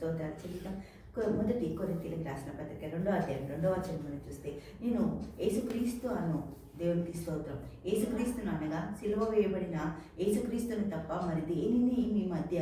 స్తోత్రాలు చెల్లిద్దాం. మొదటి కొరింతీలకు రాసిన పత్రిక రెండో అధ్యాయం రెండో అధ్యాయం మనం చూస్తే నేను యేసుక్రీస్తు అను దేవునికి స్తోత్రం. యేసుక్రీస్తును అనగా సిలువ వేయబడిన యేసుక్రీస్తుని తప్ప మరి దేనిని మీ మధ్య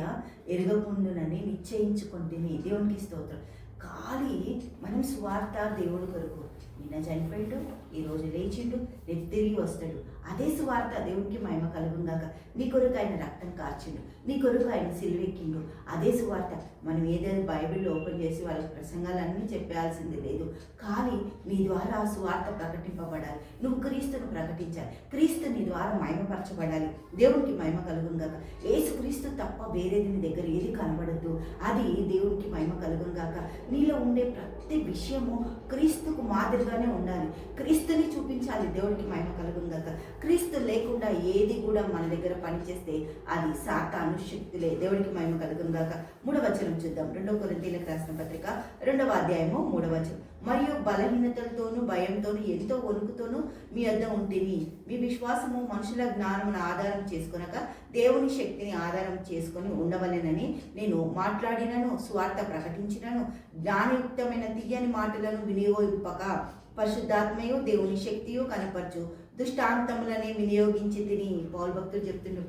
ఎరగకుండునని నిశ్చయించుకుంటేనే దేవునికి స్తోత్రం. ఖాళీ మనం స్వార్థ దేవుడి కొరకు నిన్న చనిపోయిండు ఈ రోజు లేచిండు రేపు తిరిగి వస్తాడు. అదే సువార్త దేవునికి మహిమ కలుగుందాక నీ కొరకు ఆయన రక్తం కార్చిండు నీ కొరకు ఆయన సిలువెక్కిండు. అదే సువార్త మనం ఏదైనా బైబిల్ ఓపెన్ చేసి వాళ్ళకి ప్రసంగాలన్నీ చెప్పాల్సింది లేదు. కానీ నీ ద్వారా ఆ స్వార్థ ప్రకటింపబడాలి. నువ్వు క్రీస్తును ప్రకటించాలి. క్రీస్తు నీ ద్వారా మహిమపరచబడాలి. దేవునికి మహిమ కలుగుందాక ఏసు క్రీస్తు తప్ప వేరేది నీ దగ్గర ఏది కనబడద్దు. అది దేవునికి మహిమ కలుగుందాక నీ ఉండే ప్రతి విషయము క్రీస్తుకు మాదిరిగానే ఉండాలి. క్రీస్తుని చూపించాలి. దేవుడికి మహిమ కలుగుందాక క్రీస్తు లేకుండా ఏది కూడా మన దగ్గర పనిచేస్తే అది సాతాను శక్తులే. దేవుడికి మహిమ కలుగుందాక మూడవ వచనం చూద్దాం. రెండవ కొరింథీలకు రాసిన పత్రిక. రెండవ అధ్యాయము మూడవ వచనం. మరియు బలహీనతలతోనూ భయంతోనూ ఎంతో వణుకుతోనూ మీ వద్ద ఉంటుంది మీ విశ్వాసము మనుషుల జ్ఞానమును ఆధారం చేసుకునక దేవుని శక్తిని ఆధారం చేసుకొని ఉండవలెనని నేను మాట్లాడినను స్వార్థ ప్రకటించినను జ్ఞానయుక్తమైన తీయని మాటలను వినియోగింపక పరిశుద్ధాత్మయు దేవుని శక్తియు కనపరచు. దుష్టాంతములనే వినియోగించి తిని పౌరు భక్తులు చెప్తుండ్రు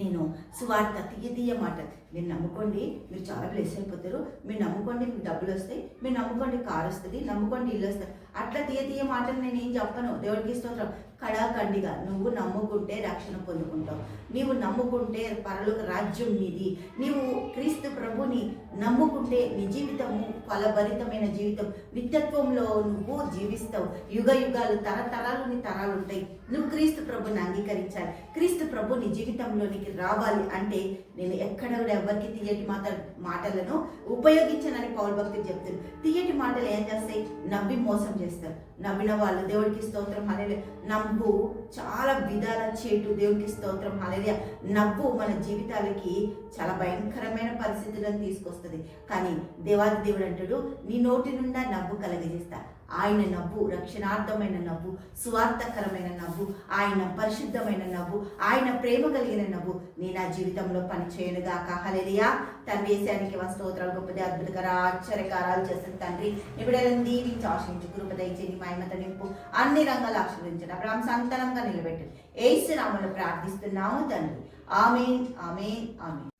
నేను సువార్త తీయ తీయ మాట. మీరు నమ్ముకోండి మీరు చాలా బ్లెస్ అయిపోతారు. మీరు నమ్ముకోండి మీకు డబ్బులు వస్తాయి. మీరు నమ్ముకోండి కారు వస్తుంది. నమ్ముకోండి ఇల్లు వస్తాయి అట్లా తీయ తీయ మాటలు నేను ఏం చెప్పను. దేవుడికి స్తోత్రం. కడాకండిగా నువ్వు నమ్ముకుంటే రక్షణ పొందుకుంటావు. నీవు నమ్ముకుంటే పరలోక రాజ్యం నీది. నీవు క్రీస్తు ప్రభుని నమ్ముకుంటే నీ జీవితము ఫలభరితమైన జీవితం. నిత్యత్వంలో నువ్వు జీవిస్తావు. యుగ యుగాలు తరతరాలు నీ తరాలు ఉంటాయి. నువ్వు క్రీస్తు ప్రభుని అంగీకరించాలి. క్రీస్తు ప్రభు నీ జీవితంలోనికి రావాలి అంటే నేను ఎక్కడ కూడా ఎవరికి తీయటి మాట మాటలను ఉపయోగించనని పౌరు భక్తులు చెప్తున్నారు తీయటి మాటలు ఏం చేస్తాయి? నవ్వి మోసం చేస్తారు. నమ్మిన వాళ్ళు దేవుడికి స్తోత్రం హలేలు నవ్వు చాలా విధాల చేటు దేవుడికి స్తోత్రం హలేలియ నవ్వు మన జీవితాలకి చాలా భయంకరమైన పరిస్థితులను తీసుకొస్తుంది. కానీ దేవాది దేవుడు అంటాడు నీ నోటి నుండా నవ్వు కలగజేస్తా. ఆయన నవ్వు రక్షణార్థమైన నవ్వు స్వార్థకరమైన నవ్వు ఆయన పరిశుద్ధమైన నవ్వు ఆయన ప్రేమ కలిగిన నవ్వు నీ నా జీవితంలో పనిచేయనుగా కాహలేరియా తన వేసానికి వస్తోత్రాలు గొప్పది అద్భుతకర ఆశ్చర్యకారాలు చేసిన తండ్రి నిబిడలను దీవించి ఆశించు కృప దయచేని మాయమత నింపు అన్ని రంగాలు ఆశ్రయించండి అబ్రాహ్మ సంతనంగా నిలబెట్టు. ఏసు నామలు ప్రార్థిస్తున్నాము తండ్రి. Amen amen amen.